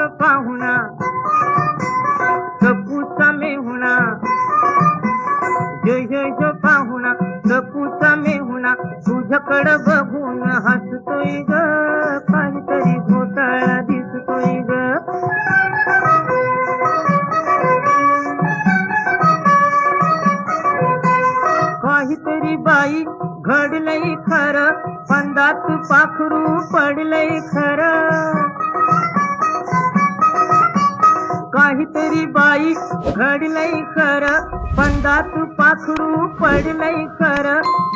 ग पाहुणा कपूचा मेहुणा. जय जय ग पाहुणा कपूचा मेहुणा. तुझ्याकडं बघून हसतोय ग काहीतरी घोटाळा दिसतोय ग. काहीतरी बाई घडलंय खरं पंदात पाखरू पडलंय खरं. काहीतरी बाई घडलंय कर पंदात पाखरू पडलंय कर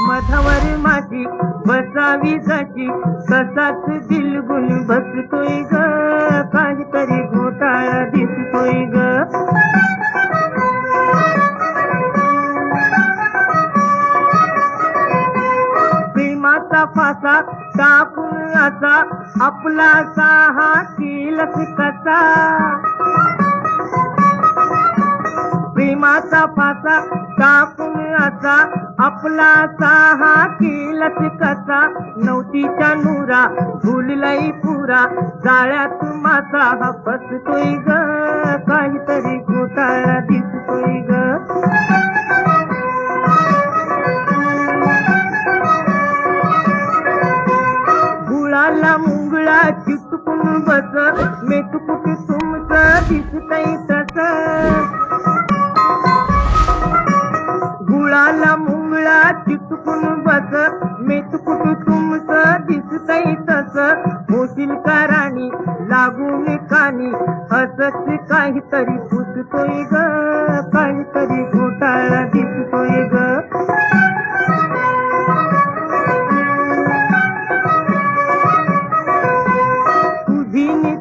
मधावर माझी बसावी जाची कसाच दिलगुन बसतोय ग. काहीतरी घोटाळा दिसतोय ग. प्रेमाचा फासा टाकून असा आपला साहा तिलक कसा माता पाचा टाकून असा आपला साहा केलस कसा नवतीच्या नुरा भुललाई पुरा जाळ्यात माझा हा बसतोय ग. काहीतरी घोटाळा दिसतोय ग. गुळाला मुंगळा चिटकून बस मेटकुट तुमचं दिसतंय मुंगळा चिटकून बस मेतकुट तुमचं? दिसतय तस. होशील का राणी लागून कानी असच काहीतरी पुसतोय ग. काहीतरी घोटाळा दिसतोय ग.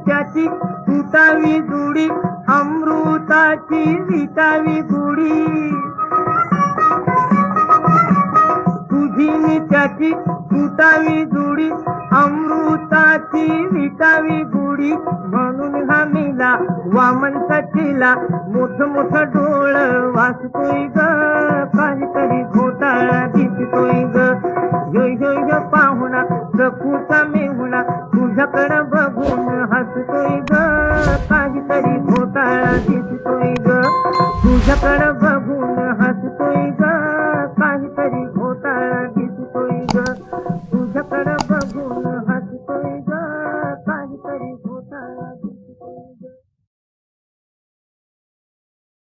त्याची तुटावी जुडी. अमृताची विटावी गुडी तुझी त्याची तुटावी जुडी अमृताची विटावी गुडी म्हणून हा मेला वामन सचिला मोठ मोठ डोळ वाचतोय ग. काहीतरी घोटाळा दिसतोय ग. यो यो यो पाहुणा गपूचा मेहुणा तुझ्याकडं बघून हसतोय ग. काहीतरी घोटाळा दिसतोय ग. तुझ्याकडं